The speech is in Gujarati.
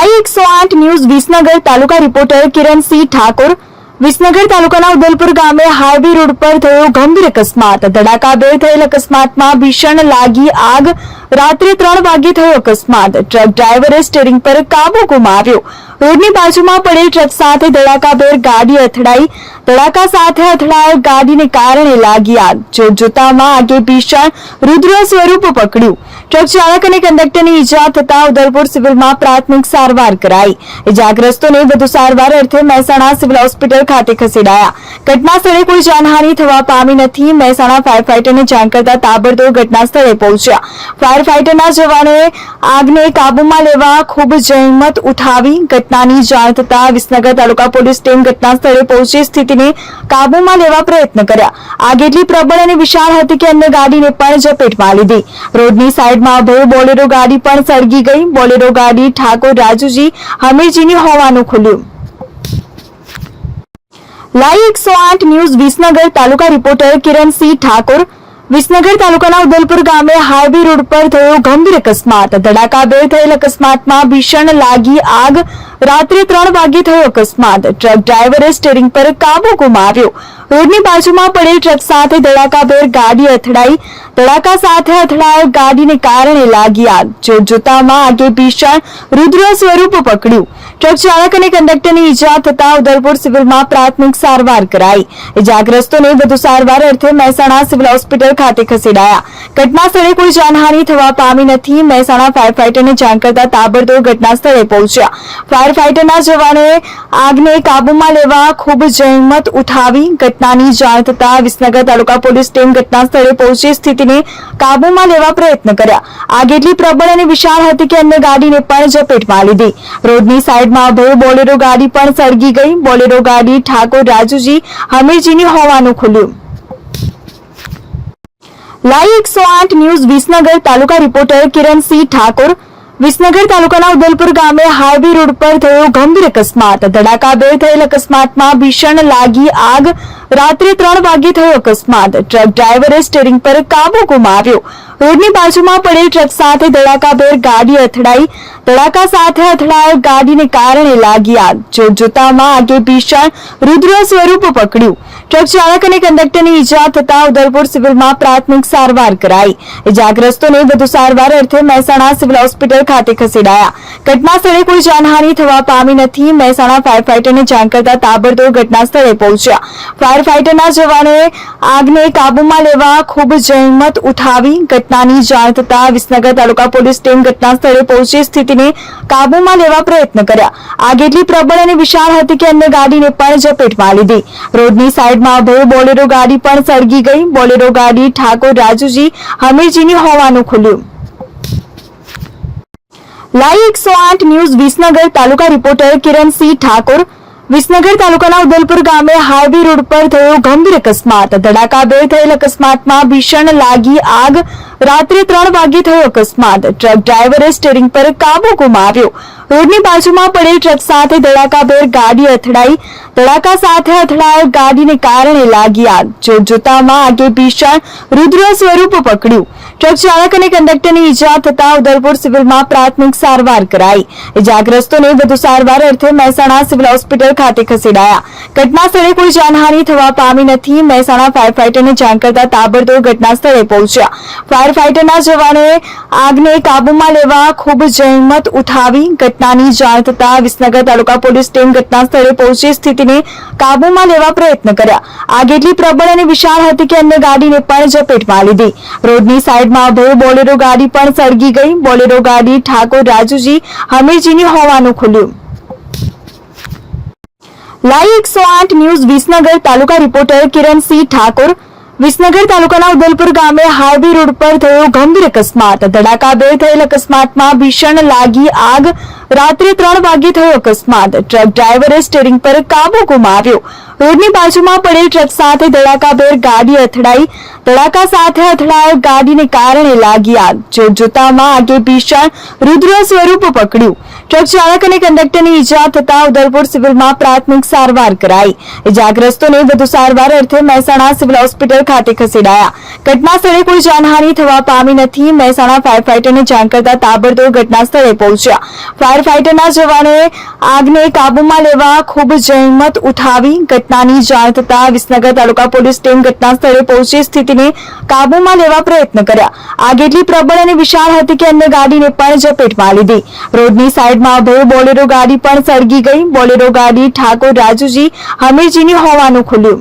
આઠ ન્યૂઝ વિસનગર તાલુકા રિપોર્ટર કિરણસિંહ ઠાકોર. વિસનગર તાલુકાના ઉદલપુર ગામે હાઈવે રોડ પર થયો ગંભીર અકસ્માત. ધડાકાભેર થયેલ અકસ્માતમાં ભીષણ લાગી આગ રાત્રે ત્રણ વાગે થયો અકસ્માત. ટ્રક ડ્રાઈવરે સ્ટેરિંગ પર કાબુ ગુમાવ્યો. રોડની બાજુમાં પડેલ ટ્રક સાથે ધડાકાભેર ગાડી અથડાઈ. ધડાકા સાથે અથડાયેલ ગાડીને કારણે લાગી આગ. જોતજોતામાં આગે ભીષણ રુદ્ર સ્વરૂપ પકડ્યું. ટ્રક ચાલક અને કંડક્ટરને ઈજા થતા ઉદલપુર સિવિલમાં પ્રાથમિક સારવાર કરાઈ. ઇજાગ્રસ્તોને વધુ સારવાર અર્થે મહેસાણા સિવિલ હોસ્પિટલ ખાતે ખસેડાયા. ઘટના સ્થળે કોઈ જાનહાની થવા પામી નથી. મહેસાણા ફાયર ફાઈટરને જાણ કરતા તાબડતોડ ઘટના સ્થળે પહોંચ્યા. ફાયર ફાઈટરના જવાનોએ આગને કાબૂમાં લેવા ખૂબ જહેમત ઉઠાવી ઘટનાની જાણ થતા વિસનગર તાલુકા પોલીસ ટીમ ઘટના સ્થળે પહોંચી સ્થિતિને કાબૂમાં લેવા પ્રયત્ન કર્યા. આગ એટલી પ્રબળ અને વિશાળ હતી કે અન્ય ગાડીને પણ ઝપેટમાં લીધી. રોડની સાઈડમાં ભયું બોલેરો ગાડી પણ સળગી ગઈ. બોલેરો ગાડી ઠાકોર રાજુજી હમીરજીની હોવાનું ખુલ્યું. લાઈવ એકસો આઠ ન્યૂઝ વિસનગર તાલુકા રિપોર્ટર કિરણસિંહ ઠાકોર વિસનગર તાલુકાના ઉદલપુર ગામે હાઈવે રોડ પર થયો ગંભીર અકસ્માત. ધડાકાભેર થયેલ અકસ્માતમાં ભીષણ લાગી આગ. રાત્રે ત્રણ વાગે થયો અકસ્માત. ટ્રક ડ્રાઈવરે સ્ટેરિંગ પર કાબુ ગુમાવ્યો. રોડની બાજુમાં પડેલ ટ્રક સાથે ધડાકાભેર ગાડી અથડાઈ. ધડાકા સાથે અથડાયેલ ગાડીને કારણે લાગી આગ. જો આગે ભીષણ રુદ્ર સ્વરૂપ પકડ્યું. ટ્રક ચાલક અને કંડક્ટરને ઈજા થતા ઉદલપુર સિવિલમાં પ્રાથમિક સારવાર કરાઈ. ઇજાગ્રસ્તોને વધુ સારવાર અર્થે મહેસાણા સિવિલ હોસ્પિટલ ખાતે ખસેડાયા. ઘટના સ્થળે કોઈ જાનહાની થવા પામી નથી. મહેસાણા ફાયર ફાઈટરને જાણ કરતા તાબડતોડ ઘટના સ્થળે પહોંચ્યા. ફાયર ફાઈટરના જવાનોએ આગને કાબૂમાં લેવા ખૂબ જહેમત ઉઠાવી. ઘટનાની જાણ થતા વિસનગર તાલુકા પોલીસ ટીમ ઘટના સ્થળે પહોંચી સ્થિતિને કાબૂમાં લેવા પ્રયત્ન કર્યા. આગ એટલી પ્રબળ અને વિશાળ હતી કે અન્ય ગાડીને પણ ઝપેટમાં લીધી. રોડની સાઈડમાં ભયું બોલેરો ગાડી પણ સળગી ગઈ. બોલેરો ગાડી ઠાકોર રાજુજી હમીરજીની હોવાનું ખુલ્યું. લાઈવ એકસો આઠ ન્યૂઝ વિસનગર તાલુકા રિપોર્ટર કિરણસિંહ ઠાકોર. વિસનગર તાલુકાના ઉદલપુર ગામે હાઈવે રોડ પર થયો ગંભીર અકસ્માત. ધડાકાભેર થયેલ અકસ્માતમાં ભીષણ લાગી આગ. રાત્રે ત્રણ વાગે થયો અકસ્માત. ટ્રક ડ્રાઈવરે સ્ટેરિંગ પર કાબુ ગુમાવ્યો. રોડની બાજુમાં પડેલ ટ્રક સાથે ધડાકાભેર ગાડી અથડાઈ. ધડાકા સાથે અથડાયેલ ગાડીને કારણે લાગી આગ. જોતજોતામાં આગે ભીષણ રુદ્ર સ્વરૂપ પકડ્યું. ટ્રક ચાલક અને કંડક્ટરને ઈજા થતા ઉદલપુર સિવિલમાં પ્રાથમિક સારવાર કરાઈ. ઇજાગ્રસ્તોને વધુ સારવાર અર્થે મહેસાણા સિવિલ હોસ્પિટલ ખાતે ખસેડાયા. ઘટના સ્થળે કોઈ જાનહાની થવા પામી નથી. મહેસાણા ફાયર ફાઈટરને જાણ કરતા તાબડતોડ ઘટના સ્થળે પહોંચ્યા. ફાયર ફાઈટરના જવાનોએ આગને કાબૂમાં લેવા ખૂબ જહેમત ઉઠાવી ઘટનાની જાણ થતાં વિસનગર તાલુકા પોલીસ ટીમ ઘટના સ્થળે પહોંચી સ્થિતિને કાબૂમાં લેવા પ્રયત્ન કર્યા. આગ એટલી પ્રબળ અને વિશાળ હતી કે અન્ય ગાડીને પણ ઝપેટમાં લીધી. રોડની સાઈડમાં ભયું બોલેરો ગાડી પણ સળગી ગઈ. બોલેરો ગાડી ઠાકોર રાજુજી હમીરજીની હોવાનું ખુલ્યું. લાઈ એકસો આઠ ન્યૂઝ વિસનગર તાલુકા રિપોર્ટર કિરણસિંહ ઠાકોર વિસનગર તાલુકાના ઉદલપુર ગામે હાઈવે રોડ પર થયો ગંભીર અકસ્માત. ધડાકાભેર થયેલ અકસ્માતમાં ભીષણ લાગી આગ રાત્રે ત્રણ વાગે થયો અકસ્માત. ટ્રક ડ્રાઈવરે સ્ટેરિંગ પર કાબુ ગુમાવ્યો. રોડની બાજુમાં પડેલ ટ્રક સાથે ધડાકાભેર ગાડી અથડાઈ. ધડાકા સાથે અથડાયેલ ગાડીને કારણે લાગી આગ. જોતજોતામાં આગે ભીષણ રુદ્ર સ્વરૂપ પકડ્યું. ટ્રક ચાલક અને કંડક્ટરને ઈજા થતા ઉદલપુર સિવિલમાં પ્રાથમિક સારવાર કરાઈ. ઇજાગ્રસ્તોને વધુ સારવાર અર્થે મહેસાણા સિવિલ હોસ્પિટલ ખાતે ખસેડાયા. ઘટના સ્થળે કોઈ જાનહાની થવા પામી નથી. મહેસાણા ફાયર ફાઈટરને જાણ કરતા તાબડતોડ ઘટના સ્થળે પહોંચ્યા. ફાયર ફાઈટરના જવાનોએ આગને કાબૂમાં લેવા ખૂબ જહેમત ઉઠાવી. ઘટનાની જાણ થતાં વિસનગર તાલુકા પોલીસ ટીમ ઘટના સ્થળે પહોંચી સ્થિતિને કાબૂમાં લેવા પ્રયત્ન કર્યા. આગ એટલી પ્રબળ અને વિશાળ હતી કે અન્ય ગાડીને પણ ઝપેટમાં લીધી. રોડની સાઈડમાં ભયું બોલેરો ગાડી પણ સળગી ગઈ. બોલેરો ગાડી ઠાકોર રાજુજી હમીરજીની હોવાનું ખુલ્યું. લાઈ એકસો આઠ ન્યૂઝ વિસનગર તાલુકા રિપોર્ટર કિરણસિંહ ઠાકોર વિસનગર તાલુકાના ઉદલપુર ગામે હાઈવે રોડ પર થયો ગંભીર અકસ્માત. ધડાકાભેર થયેલ અકસ્માતમાં ભીષણ લાગી આગ. રાત્રે ત્રણ વાગે થયો અકસ્માત. ટ્રક ડ્રાઈવરે સ્ટેરિંગ પર કાબુ ગુમાવ્યો. રોડની બાજુમાં પડેલ ટ્રક સાથે ધડાકાભેર ગાડી અથડાઈ. ધડાકા સાથે અથડાયેલ ગાડીને કારણે લાગી આગ. જો જોતામાં આગે ભીષણ રુદ્ર સ્વરૂપ પકડ્યું. ટ્રક ચાલક અને કંડક્ટરની ઈજા થતા ઉદલપુર સિવિલમાં પ્રાથમિક સારવાર કરાઈ. ઇજાગ્રસ્તોને વધુ સારવાર અર્થે મહેસાણા સિવિલ હોસ્પિટલ ખાતે ખસેડાયા. ઘટના સ્થળે કોઈ જાનહાની થવા પામી નથી. મહેસાણા ફાયર ફાઈટરને જાણ કરતા તાબડતોડ ઘટના સ્થળે પહોંચ્યા. ફાયર ફાઈટરના જવાનોએ આગને કાબૂમાં લેવા ખૂબ જહેમત ઉઠાવી. ઘટનાની જાણ થતા વિસનગર તાલુકા પોલીસ ટીમ ઘટના સ્થળે પહોંચી સ્થિતિને કાબૂમાં લેવા પ્રયત્ન કર્યા. આગ એટલી પ્રબળ અને વિશાળ હતી કે અન્ય ગાડીને પણ ઝપેટમાં લીધી. રોડની સાઈડમાં ભય બોલેરો ગાડી પણ સળગી ગઈ. બોલેરો ગાડી ઠાકોર રાજુજી હમીરજીની હોવાનું ખુલ્યું.